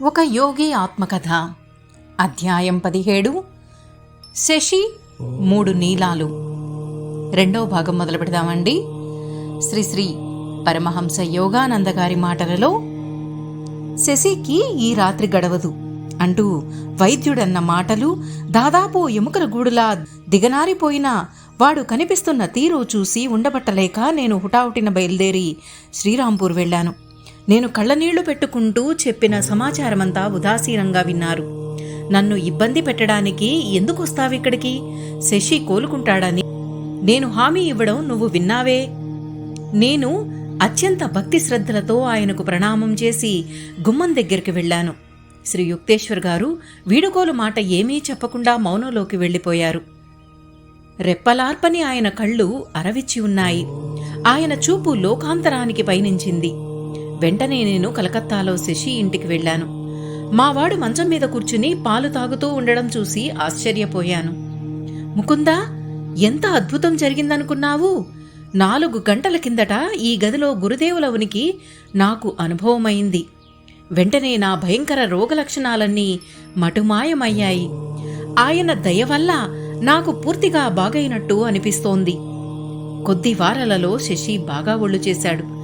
ఒక యోగి ఆత్మకథ. అధ్యాయం పదిహేడు. శశి మూడు నీలాలు. రెండో భాగం మొదలు పెడదామండి శ్రీ శ్రీ పరమహంస యోగానంద గారి మాటలలో శశికి ఈ రాత్రి గడవదు అంటూ వైద్యుడన్న మాటలు దాదాపు ఎముకల గూడులా దిగనారిపోయిన వాడు కనిపిస్తున్న తీరు చూసి ఉండబట్టలేక నేను హుటాహుటిన బయలుదేరి శ్రీరాంపూర్ వెళ్ళాను. నేను కళ్ళనీళ్ళు పెట్టుకుంటూ చెప్పిన సమాచారమంతా ఉదాసీనంగా విన్నారు. నన్ను ఇబ్బంది పెట్టడానికి ఎందుకు వస్తావిక్కడికి శశి కోలుకుంటాడని. నేను హామీ ఇవ్వడం నువ్వు విన్నావే? నేను అత్యంత భక్తి శ్రద్ధలతో ఆయనకు ప్రణామం చేసి గుమ్మం దగ్గరికి వెళ్ళాను. శ్రీ యుక్తేశ్వర్ గారు వీడుకోలు మాట ఏమీ చెప్పకుండా మౌనంలోకి వెళ్ళిపోయారు. రెప్పలార్పని ఆయన కళ్ళు అరవిచ్చి ఉన్నాయి. ఆయన చూపు లోకాంతరానికి పయనించింది వెంటనే నేను కలకత్తాలో శశి ఇంటికి వెళ్ళాను. మావాడు మంచం మీద కూర్చుని పాలు తాగుతూ ఉండడం చూసి ఆశ్చర్యపోయాను. ముకుందా ఎంత అద్భుతం జరిగిందనుకున్నావు? నాలుగు గంటల కిందట ఈ గదిలో గురుదేవుల ఉనికి నాకు అనుభవమైంది. వెంటనే నా భయంకర రోగలక్షణాలన్నీ మటుమాయమయ్యాయి. ఆయన దయ వల్ల నాకు పూర్తిగా బాగైనట్టు అనిపిస్తోంది. కొద్ది వారాలలో శశి బాగా ఒళ్ళు చేశాడు.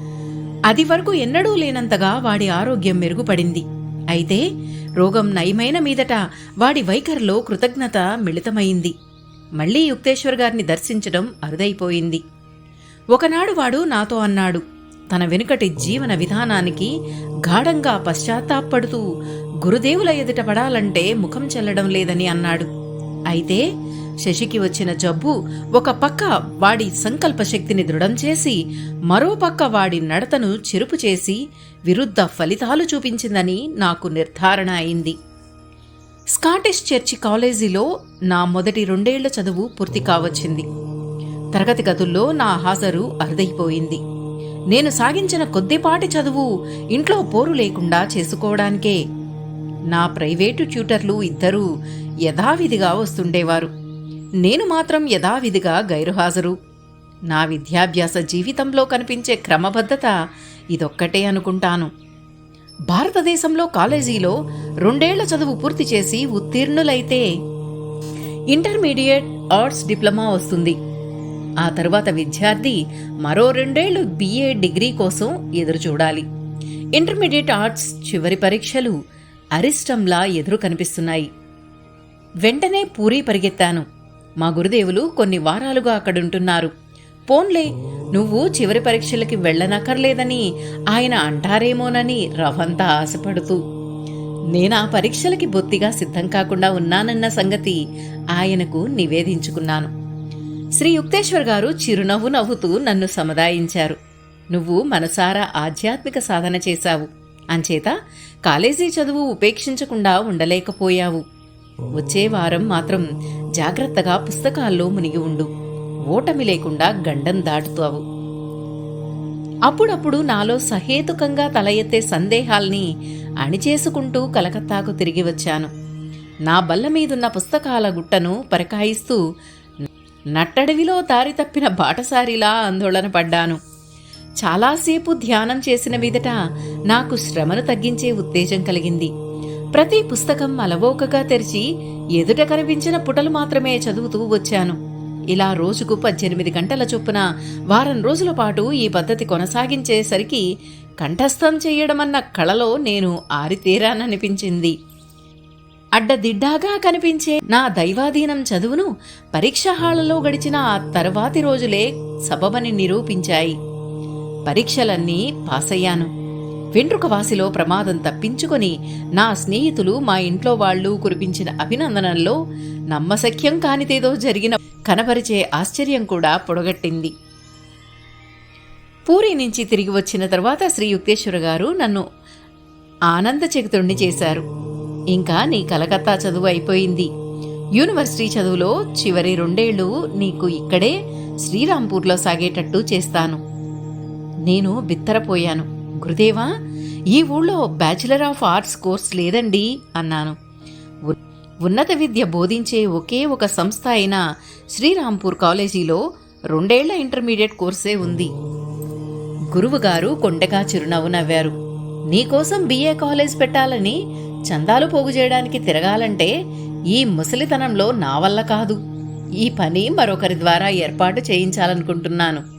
అది వరకు ఎన్నడూ లేనంతగా వాడి ఆరోగ్యం మెరుగుపడింది. అయితే రోగం నయమైన మీదట వాడి వైఖరిలో కృతజ్ఞత మిళితమైంది. మళ్ళీ యుక్తేశ్వర్ గారిని దర్శించడం అరుదైపోయింది. ఒకనాడు వాడు నాతో అన్నాడు తన వెనుకటి జీవన విధానానికి గాఢంగా పశ్చాత్తాపడుతూ గురుదేవుల ఎదుట పడాలంటే ముఖం చెల్లడం లేదని అన్నాడు. అయితే శశికి వచ్చిన జబ్బు ఒక పక్క వాడి సంకల్ప శక్తిని దృఢం చేసి మరో పక్క వాడి నడతను చెరుపు చేసి విరుద్ధ ఫలితాలు చూపించిందని నాకు నిర్ధారణ అయింది. స్కాటిష్ చర్చి కాలేజీలో నా మొదటి రెండేళ్ళ చదువు పూర్తి కావచ్చింది. తరగతి గదుల్లో నా హాజరు అరుదైపోయింది. నేను సాగించిన కొద్దిపాటి చదువు ఇంట్లో పోరు లేకుండా చేసుకోవడానికే. నా ప్రైవేటు ట్యూటర్లు ఇద్దరూ యథావిధిగా వస్తుండేవారు. నేను మాత్రం యథావిధిగా గైరుహాజరు. నా విద్యాభ్యాస జీవితంలో కనిపించే క్రమబద్ధత ఇదొక్కటే అనుకుంటాను. భారతదేశంలో కాలేజీలో రెండేళ్ళ చదువు పూర్తి చేసి ఉత్తీర్ణులైతే ఇంటర్మీడియట్ ఆర్ట్స్ డిప్లొమా వస్తుంది. ఆ తర్వాత విద్యార్థి మరో రెండేళ్ళు బిఏ డిగ్రీ కోసం ఎదురు చూడాలి ఇంటర్మీడియట్ ఆర్ట్స్ చివరి పరీక్షలు అరిష్టంలా ఎదురు కనిపిస్తున్నాయి వెంటనే పూరీ పరిగెత్తాను. మా గురుదేవులు కొన్ని వారాలుగా అక్కడుంటున్నారు. పోన్లే నువ్వు చివరి పరీక్షలకి వెళ్ళనక్కర్లేదని ఆయన అంటారేమోనని రవంతా ఆశపడుతూ నేనా పరీక్షలకి బొత్తిగా సిద్ధం కాకుండా ఉన్నానన్న సంగతి ఆయనకు నివేదించుకున్నాను. శ్రీ యుక్తేశ్వర్ గారు చిరునవ్వు నవ్వుతూ నన్ను సముదాయించారు. నువ్వు మనసారా ఆధ్యాత్మిక సాధన చేశావు. అంచేత కాలేజీ చదువు ఉపేక్షించకుండా ఉండలేకపోయావు. వచ్చే వారం మాత్రం జాగ్రత్తగా పుస్తకాల్లో మునిగి ఉండు. ఓటమి లేకుండా గండం దాటుతావు. అప్పుడప్పుడు నాలో సహేతుకంగా తల ఎత్తే సందేహాల్ని అణిచేసుకుంటూ కలకత్తాకు తిరిగి వచ్చాను. నా బల్ల మీదున్న పుస్తకాల గుట్టను పరకాయిస్తూ నట్టడవిలో దారి తప్పిన బాటసారిలా ఆందోళన పడ్డాను. చాలాసేపు ధ్యానం చేసిన మీదట నాకు శ్రమను తగ్గించే ఉత్తేజం కలిగింది. ప్రతి పుస్తకం అలవోకగా తెరిచి ఎదుట కనిపించిన పుటలు మాత్రమే చదువుతూ వచ్చాను. ఇలా రోజుకు పద్దెనిమిది గంటల చొప్పున వారం రోజుల పాటు ఈ పద్ధతి కొనసాగించేసరికి కంఠస్థం చేయడమన్న కళలో నేను ఆరితేరాననిపించింది. అడ్డదిడ్డాగా కనిపించే నా దైవాధీనం చదువును పరీక్ష హాళ్ళలో గడిచిన ఆ తర్వాతి రోజులే సబబని నిరూపించాయి. పరీక్షలన్నీ పాసయ్యాను. వెంట్రుకవాసిలో ప్రమాదం తప్పించుకొని నా స్నేహితులు మా ఇంట్లో వాళ్ళు కురిపించిన అభినందనల్లో నమ్మశక్యం కానిదేదో జరిగిన కనపరిచే ఆశ్చర్యం కూడా పొడగట్టింది. పూరి నుంచి తిరిగి వచ్చిన తర్వాత శ్రీ యుక్తేశ్వర గారు నన్ను ఆనందచకితుణ్ణి చేశారు. ఇంకా నీ కలకత్తా చదువు అయిపోయింది. యూనివర్సిటీ చదువులో చివరి రెండేళ్ళు నీకు ఇక్కడే శ్రీరాంపూర్లో సాగేటట్టు చేస్తాను. నేను బిత్తరపోయాను. గురుదేవా ఈ ఊళ్ళో బ్యాచిలర్ ఆఫ్ ఆర్ట్స్ కోర్స్ లేదండి అన్నాను. ఉన్నత విద్య బోధించే ఒకే ఒక సంస్థ అయిన శ్రీరాంపూర్ కాలేజీలో రెండేళ్ళ ఇంటర్మీడియట్ కోర్సే ఉంది. గురువుగారు కొండగా చిరునవ్వు నవ్వారు. నీకోసం బిఏ కాలేజ్ పెట్టాలని చందాలు పోగు చేయడానికి తిరగాలంటే ఈ ముసలితనంలో నా వల్ల కాదు. ఈ పని మరొకరి ద్వారా ఏర్పాటు చేయించాలనుకుంటున్నాను.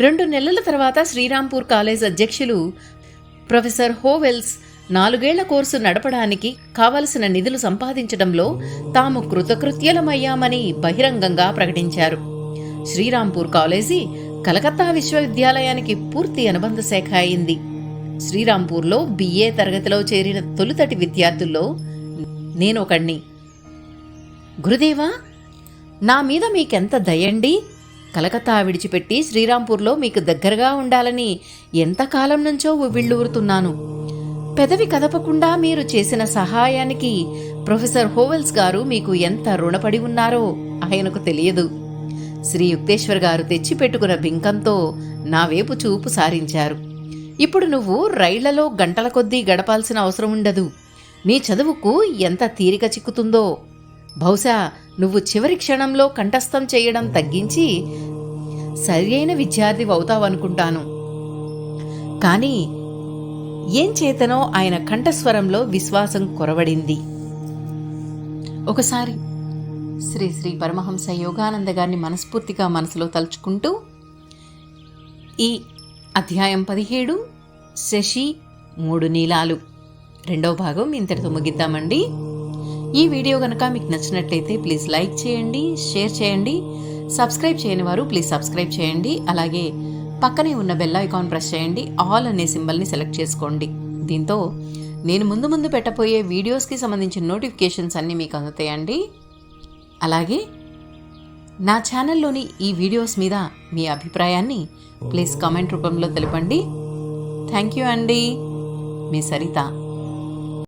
రెండు నెలల తర్వాత శ్రీరాంపూర్ కాలేజ్ అధ్యక్షులు ప్రొఫెసర్ హోవెల్స్ నాలుగేళ్ళ కోర్సు నడపడానికి కావలసిన నిధులు సంపాదించడంలో తాము కృతకృత్యలమయ్యామని బహిరంగంగా ప్రకటించారు. శ్రీరాంపూర్ కాలేజీ కలకత్తా విశ్వవిద్యాలయానికి పూర్తి అనుబంధ శాఖ అయింది. శ్రీరాంపూర్లో బిఏ తరగతిలో చేరిన తొలుతటి విద్యార్థుల్లో నేను ఒకణ్ణి గురుదేవా నా మీద మీకెంత దయండి? కలకత్తా విడిచిపెట్టి శ్రీరాంపూర్లో మీకు దగ్గరగా ఉండాలని ఎంతకాలం నుంచో ఉవ్విళ్ళూరుతున్నాను. పెదవి కదపకుండా మీరు చేసిన సహాయానికి ప్రొఫెసర్ హోవెల్స్ గారు మీకు ఎంత రుణపడి ఉన్నారో ఆయనకు తెలియదు. శ్రీ యుక్తేశ్వర్ గారు తెచ్చిపెట్టుకున్న బింకంతో నా వైపు చూపు సారించారు. ఇప్పుడు నువ్వు రైళ్ళలో గంటల కొద్దీ గడపాల్సిన అవసరం ఉండదు. నీ చదువుకు ఎంత తీరిక చిక్కుతుందో. బహుశా నువ్వు చివరి క్షణంలో కంఠస్థం చేయడం తగ్గించి సరియైన విద్యార్థి అవుతావనుకుంటాను. కానీ ఏం చేతనో ఆయన కంఠస్వరంలో విశ్వాసం కొరవడింది. ఒకసారి శ్రీ శ్రీ పరమహంస యోగానంద గారిని మనస్ఫూర్తిగా మనసులో తలుచుకుంటూ ఈ అధ్యాయం పదిహేడు శశి మూడు నీలాలు. రెండవ భాగం ఇంతటితో ముగిద్దామండి. ఈ వీడియో కనుక మీకు నచ్చినట్లయితే ప్లీజ్ లైక్ చేయండి షేర్ చేయండి. సబ్స్క్రైబ్ చేయని వారు ప్లీజ్ సబ్స్క్రైబ్ చేయండి. అలాగే పక్కనే ఉన్న బెల్ ఐకాన్ ప్రెస్ చేయండి. ఆల్ అనే సింబల్ని సెలెక్ట్ చేసుకోండి. దీంతో నేను ముందు ముందు పెట్టబోయే వీడియోస్కి సంబంధించిన నోటిఫికేషన్స్ అన్నీ మీకు అందుతాయండి. అలాగే నా ఛానల్లోని ఈ వీడియోస్ మీద మీ అభిప్రాయాన్ని ప్లీజ్ కామెంట్ రూపంలో తెలపండి. థ్యాంక్ యూ అండి. మీ సరిత.